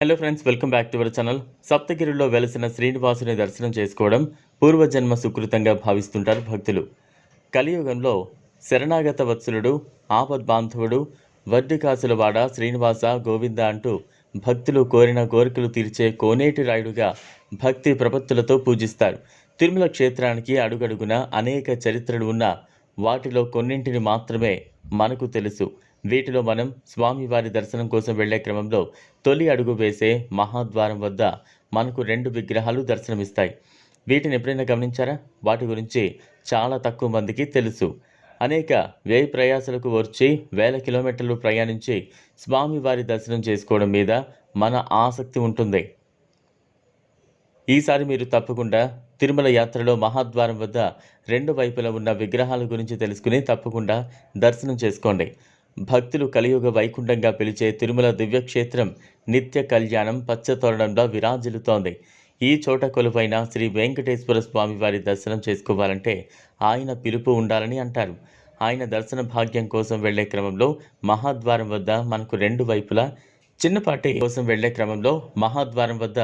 Hello friends welcome back to our channel సప్తగిరిలో వెలసిన శ్రీనివాసుని దర్శనం చేసుకోవడం పూర్వజన్మ సుకృతంగా భావిస్తుంటారు భక్తులు. కలియుగంలో శరణాగత వత్సలుడు ఆపద్బాంధవుడు వడ్డికాసులవాడ శ్రీనివాస గోవింద అంటూ భక్తులు కోరిన కోరికలు తీర్చే కోనేటి రాయుడుగా భక్తి ప్రపత్తులతో పూజిస్తారు. తిరుమల క్షేత్రానికి అడుగడుగున అనేక చరిత్రలు ఉన్న వాటిలో కొన్నింటిని మాత్రమే మనకు తెలుసు. వీటిలో మనం స్వామివారి దర్శనం కోసం వెళ్ళే క్రమంలో తొలి అడుగు వేసే మహాద్వారం వద్ద మనకు రెండు విగ్రహాలు దర్శనమిస్తాయి. వీటిని ఎప్పుడైనా గమనించారా? వాటి గురించి చాలా తక్కువ మందికి తెలుసు. అనేక వ్యయ ప్రయాసలకు వచ్చి వేల కిలోమీటర్లు ప్రయాణించి స్వామివారి దర్శనం చేసుకోవడం మీద మన ఆసక్తి ఉంటుంది. ఈసారి మీరు తప్పకుండా తిరుమల యాత్రలో మహాద్వారం వద్ద రెండు వైపులా ఉన్న విగ్రహాల గురించి తెలుసుకుని తప్పకుండా దర్శనం చేసుకోండి. భక్తులు కలియుగ వైకుంఠంగా పిలిచే తిరుమల దివ్యక్షేత్రం నిత్య కళ్యాణం పచ్చతోరణంలో విరాజిల్లుతోంది. ఈ చోట కొలువైన శ్రీ వెంకటేశ్వర స్వామి వారి దర్శనం చేసుకోవాలంటే ఆయన పిలుపు ఉండాలని అంటారు. ఆయన దర్శన భాగ్యం కోసం వెళ్ళే క్రమంలో మహాద్వారం వద్ద మనకు రెండు వైపులా చిన్నపాటి కోసం వెళ్ళే క్రమంలో మహాద్వారం వద్ద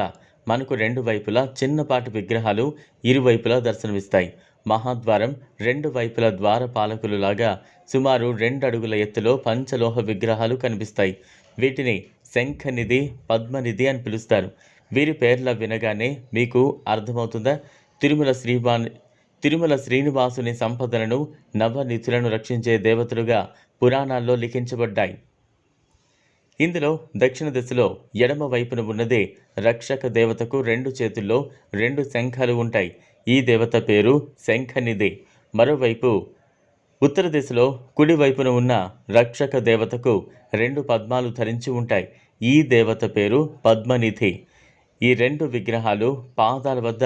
మనకు రెండు వైపులా చిన్నపాటి విగ్రహాలు ఇరువైపులా దర్శనమిస్తాయి. మహాద్వారం రెండు వైపుల ద్వార పాలకులులాగా సుమారు రెండు అడుగుల ఎత్తులో పంచలోహ విగ్రహాలు కనిపిస్తాయి. వీటిని శంఖనిధి పద్మనిధి అని పిలుస్తారు. వీరి పేర్ల వినగానే మీకు అర్థమవుతుందా? తిరుమల శ్రీవాణి తిరుమల శ్రీనివాసుని సంపదలను నవనిధులను రక్షించే దేవతలుగా పురాణాల్లో లిఖించబడ్డాయి. ఇందులో దక్షిణ దిశలో ఎడమ వైపున ఉన్నదే రక్షక దేవతకు రెండు చేతుల్లో రెండు శంఖాలు ఉంటాయి. ఈ దేవత పేరు శంఖనిధి. మరోవైపు ఉత్తర దిశలో కుడివైపున ఉన్న రక్షక దేవతకు రెండు పద్మాలు ధరించి ఉంటాయి. ఈ దేవత పేరు పద్మనిధి. ఈ రెండు విగ్రహాలు పాదాల వద్ద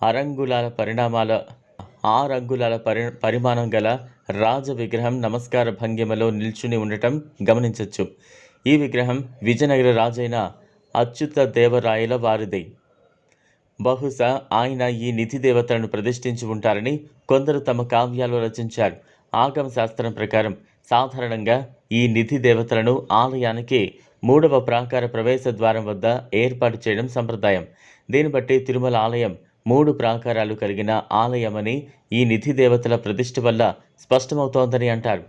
అరంగుళాల పరిణామాల ఆరంగుళాల పరి పరిమాణం గల రాజ విగ్రహం నమస్కార భంగిమలో నిల్చుని ఉండటం గమనించవచ్చు ఈ విగ్రహం విజయనగర రాజైన అచ్యుత దేవరాయల వారిది. బహుశా ఆయన ఈ నిధి దేవతలను ప్రతిష్ఠించి ఉంటారని కొందరు తమ కావ్యాలు రచించారు. ఆగమ శాస్త్రం ప్రకారం సాధారణంగా ఈ నిధి దేవతలను ఆలయానికి మూడవ ప్రాకార ప్రవేశ ద్వారం వద్ద ఏర్పాటు చేయడం సంప్రదాయం. దీన్ని బట్టి తిరుమల ఆలయం మూడు ప్రాకారాలు కలిగిన ఆలయమని ఈ నిధి దేవతల ప్రతిష్ఠ వల్ల స్పష్టమవుతోందని అంటారు.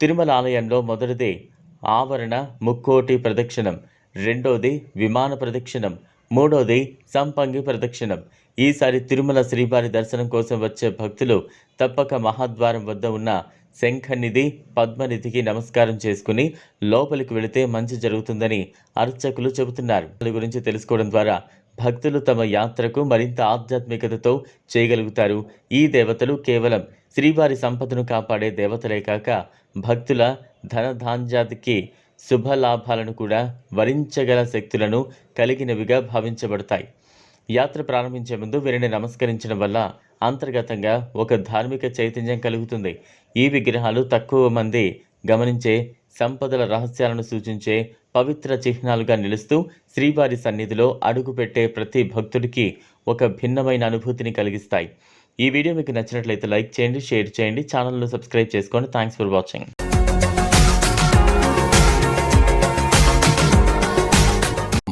తిరుమల ఆలయంలో మొదటిది ఆవరణ ముక్కోటి ప్రదక్షిణం రెండోది విమాన ప్రదక్షిణం మూడోది సంపంగి ప్రదక్షిణం. ఈసారి తిరుమల శ్రీవారి దర్శనం కోసం వచ్చే భక్తులు తప్పక మహాద్వారం వద్ద ఉన్న శంఖనిధి పద్మనిధికి నమస్కారం చేసుకుని లోపలికి వెళితే మంచి జరుగుతుందని అర్చకులు చెబుతున్నారు. దాని గురించి తెలుసుకోవడం ద్వారా భక్తులు తమ యాత్రకు మరింత ఆధ్యాత్మికతతో చేయగలుగుతారు. ఈ దేవతలు కేవలం శ్రీవారి సంపదను కాపాడే దేవతలే కాక భక్తుల ధనధాన్యాదికి శుభ లాభాలను కూడా వరించగల శక్తులను కలిగినవిగా భావించబడతాయి. యాత్ర ప్రారంభించే ముందు వీరిని నమస్కరించడం వల్ల అంతర్గతంగా ఒక ధార్మిక చైతన్యం కలుగుతుంది. ఈ విగ్రహాలు తక్కువ మంది గమనించే సంపదల రహస్యాలను సూచించే పవిత్ర చిహ్నాలుగా నిలుస్తూ శ్రీవారి సన్నిధిలో అడుగుపెట్టే ప్రతి భక్తుడికి ఒక భిన్నమైన అనుభూతిని కలిగిస్తాయి. ఈ వీడియో మీకు నచ్చినట్లయితే లైక్ చేయండి షేర్ చేయండి ఛానల్ను సబ్స్క్రైబ్ చేసుకోండి థ్యాంక్స్ ఫర్ వాచింగ్.